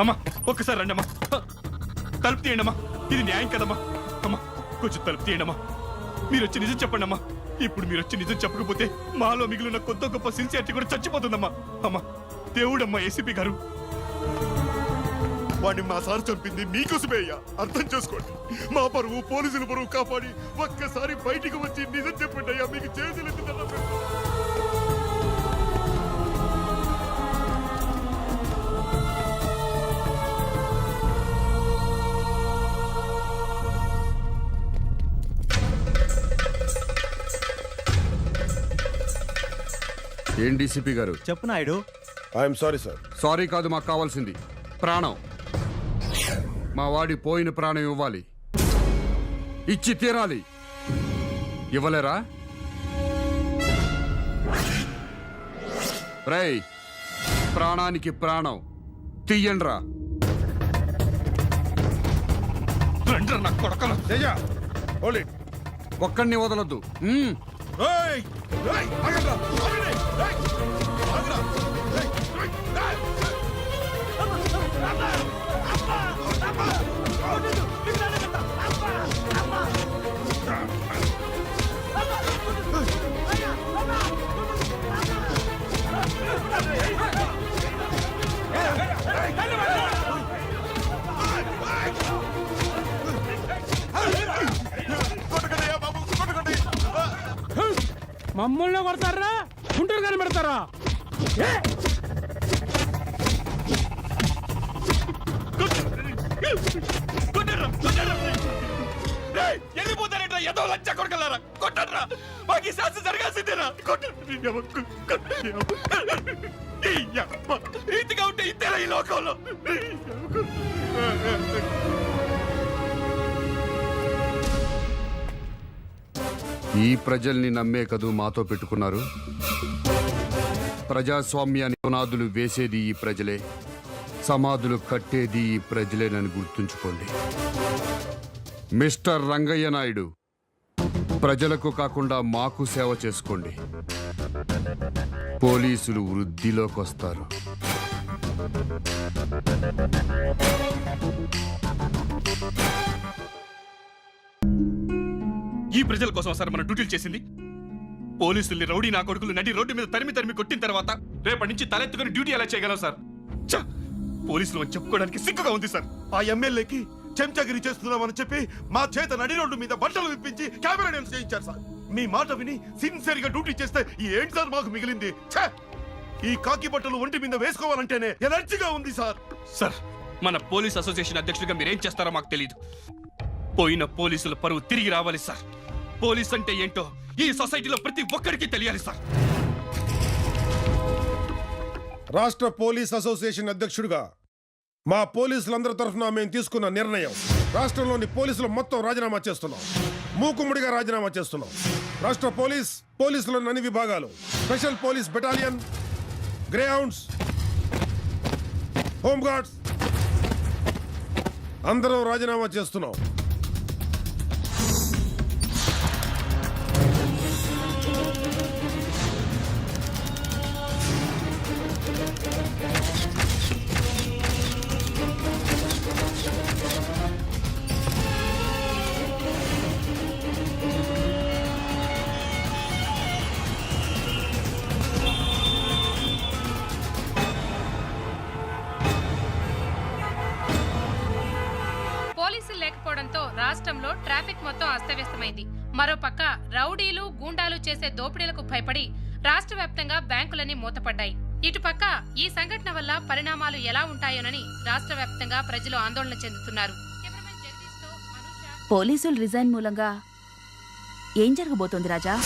అమ్మా ఒక్కసారి రండి అమ్మా తలుపు తీయండి అమ్మా ఇది న్యాయం కదమ్మా. అమ్మా కొంచెం తలుపు తీయండి అమ్మా మీరు వచ్చి నిజం చెప్పండి అమ్మా ఇప్పుడు మీరు వచ్చి నిజం చెప్పకపోతే మాలో మిగిలిన కొత్త గొప్ప సిన్సియారిటీ కూడా చచ్చిపోతుందమ్మా. అమ్మా దేవుడమ్మా ఏసీపీ గారు. వాడిని మా సార్ చంపింది మీకోసమే అయ్యా. అర్థం చేసుకోండి. మా పరువు పోలీసుల పరువు కాపాడి ఒక్కసారి బయటికి వచ్చి నిజం చెప్పండి అయ్యా. మీకు చేతులు ఏం డీసీపీ గారు? చెప్పు Naidu. I'm sorry sir. Sorry కాదు మాకు కావాల్సింది. ప్రాణం. మా వాడి పోయిన ప్రాణం ఇవ్వాలి. ఇచ్చి తీరాలి. ఇవ్వలేరా? రేయ్ ప్రాణానికి ప్రాణం. తీయండ్రా. ఒక్కడిని వదలొద్దు. ఏయ్ ఏయ్ ఆగండ్రా ఆగండి ఏయ్ ఆగండ్రా ఏయ్ ఏయ్ మమ్మల్ని కొడతారా? గుంటూరు కనిపెడతారా కొట్టండ్రా, కొట్టండ్రా. ఏదో లంచ కొడకలారా కొట్టండ్రా మాకు ఈ శాస్త్రం జరగాల్సిందేనా కొట్టండి నీ ఉంటే ఇంతేనా ఈ లోకంలో. ఈ ప్రజల్ని నమ్మే కదూ మాతో పెట్టుకున్నారు? ప్రజాస్వామ్యాన్ని పునాదులు వేసేది ఈ ప్రజలే. సమాధులు కట్టేది ఈ ప్రజలేనని గుర్తుంచుకోండి. మిస్టర్ రంగయ్య నాయుడు ప్రజలకు కాకుండా మాకు సేవ చేసుకోండి. పోలీసులు వృద్ధిలోకి వస్తారు. ఈ ప్రజల కోసం సార్ మన డ్యూటీలు చేసింది. పోలీసుల్ని రౌడీ నా కొడుకులు నడి రోడ్డు మీద తరిమి తరిమి కొట్టిన తర్వాత రేపటి నుంచి తలెత్తుకుని డ్యూటీ ఎలా చేయగలం సార్! పోలీసులు అని చెప్పుకోవడానికి సిగ్గుగా ఉంది సార్. ఆ ఎమ్మెల్యేకి చెంచగిరి చేస్తున్నామని చెప్పి మా చేత నడి రోడ్డు మీద బట్టలు విప్పించి కెమెరా చేయించారు సార్. మీ మాట విని సిన్సియర్గా డ్యూటీ చేస్తే ఏంటి సార్ మాకు మిగిలింది! ఈ కాకి బట్టలు ఒంటి మీద వేసుకోవాలంటేనే ఎనర్జీగా ఉంది సార్. సార్ మన పోలీస్ అసోసియేషన్ అధ్యక్షుడిగా మీరేం చేస్తారో మాకు తెలియదు పోయిన పోలీసుల పరువు తిరిగి రావాలి సార్. పోలీస్ అంటే ఏంటో ఈ సొసైటీలో ప్రతి ఒక్కరికి తెలియాలి సార్. రాష్ట్ర పోలీస్ అసోసియేషన్ అధ్యక్షుడిగా మా పోలీసులందరి తరఫున మేము తీసుకున్న నిర్ణయం. రాష్ట్రంలోని పోలీసులు మొత్తం రాజీనామా చేస్తున్నాం. మూకుముడిగా రాజీనామా చేస్తున్నాం. రాష్ట్ర పోలీస్ పోలీసులోని అన్ని విభాగాలు special police battalion greyhounds home guards అందరం రాజీనామా చేస్తున్నాం. పోలీసులు లేకపోవడంతో రాష్ట్రంలో ట్రాఫిక్ మొత్తం అస్తవ్యస్తమైంది. మరోపక్క రౌడీలు గూండాలు చేసే దోపిడీలకు భయపడి రాష్ట్ర వ్యాప్తంగా బ్యాంకులన్నీ మూతపడ్డాయి. ఇటుపక్క ఈ సంఘటన వల్ల పరిణామాలు ఎలా ఉంటాయోనని రాష్ట్ర వ్యాప్తంగా ప్రజలు ఆందోళన చెందుతున్నారు. పోలీసులు రిజైన్ మూలంగా ఏం జరగబోతోంది రాజా?